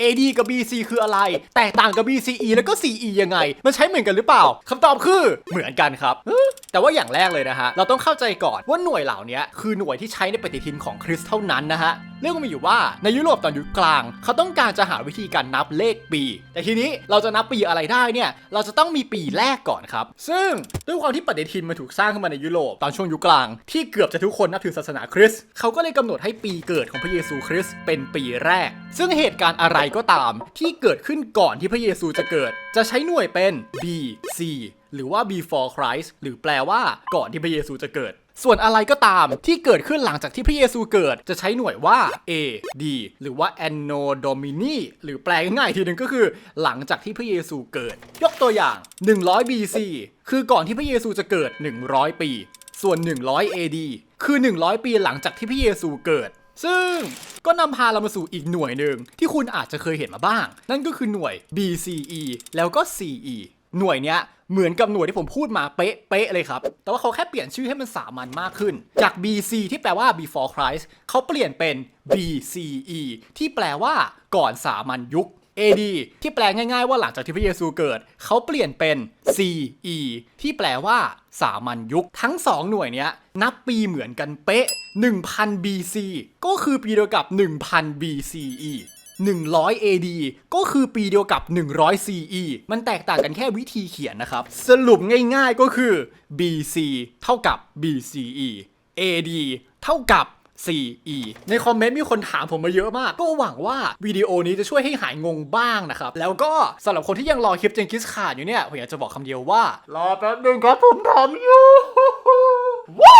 AD กับ BC คืออะไร แตกต่างกับ BCE แล้วก็ CE ยังไง มันใช้เหมือนกันหรือเปล่าคำตอบคือเหมือนกันครับเอ้อแต่ว่าอย่างแรกเลยนะฮะ เราต้องเข้าใจก่อนว่าหน่วยเหล่านี้คือหน่วยที่ใช้ในปฏิทินของคริสต์เท่านั้นนะฮะ เรื่องมันมีอยู่ว่าในยุโรปตอนยุคกลาง เขาต้องการจะหาวิธีการนับเลขปี แต่ทีนี้เราจะนับปีอะไรได้เนี่ย เราจะต้องมีปีแรกก่อนครับ ซึ่งด้วยความที่ปฏิทินมันถูกสร้างขึ้นมาในยุโรปตอนช่วงยุคกลาง ที่เกือบจะทุกคนนับถือศาสนาคริสต์เขาก็เลยกำหนดให้ปีเกิดของพระเยซูคริสต์เป็นปีแรก ซึ่งเหตุการณ์อะไรก็ตาม ที่เกิดขึ้นก่อนที่พระเยซูจะเกิด จะใช้หน่วยเป็น BC หรือว่า before Christ หรือแปลว่าก่อนที่พระเยซูจะเกิด ส่วนอะไรก็ตามที่เกิดขึ้นหลังจากที่พระเยซูเกิดจะใช้หน่วยว่า AD หรือว่า Anno Domini หรือแปลง่ายๆทีหนึงก็คือ หลังจากที่พระเยซูเกิด ยกตัวอย่าง 100 BC คือก่อนที่พระเยซูจะเกิด 100 ปี ส่วน 100 AD คือ 100 ปีหลังจากที่พระเยซูเกิด ซึ่งก็นำพาเรามาสู่อีกหน่วยหนึ่งที่คุณอาจจะเคยเห็นมาบ้าง นั่นก็คือหน่วย BCE แล้วก็ CE หน่วยเนี้ยเหมือนกับหน่วยที่ผมพูดมาเป๊ะเป๊ะเลยครับ แต่ว่าเขาแค่เปลี่ยนชื่อให้มันสามัญมากขึ้น จาก BC ที่แปลว่า before Christ เขาเปลี่ยนเป็น BCE ที่แปลว่าก่อนสามัญยุค AD ที่แปลง่ายๆว่าหลังจากที่พระเยซูเกิด เขาเปลี่ยนเป็น CE ที่แปลว่าสามัญยุค ทั้ง 2 หน่วยเนี้ย นับปีเหมือนกันเป๊ะ 1000 BC ก็คือปีเดียวกับ 1000 BCE 100 AD ก็คือปีเดียวกับ 100 CE มันแตกต่างกันแค่วิธีเขียนนะครับ สรุปง่ายๆก็คือ BC เท่ากับ BCE AD เท่ากับ CE ในคอมเมนต์มีคนถามผมมาเยอะมาก ก็หวังว่าวิดีโอนี้จะช่วยให้หายงงบ้างนะครับ แล้วก็สำหรับคนที่ยังรอคลิปเจงกิสขาดอยู่เนี่ย ผมอยากจะบอกคำเดียวว่า รอแป๊บนึงครับผมทำอยู่ว้าว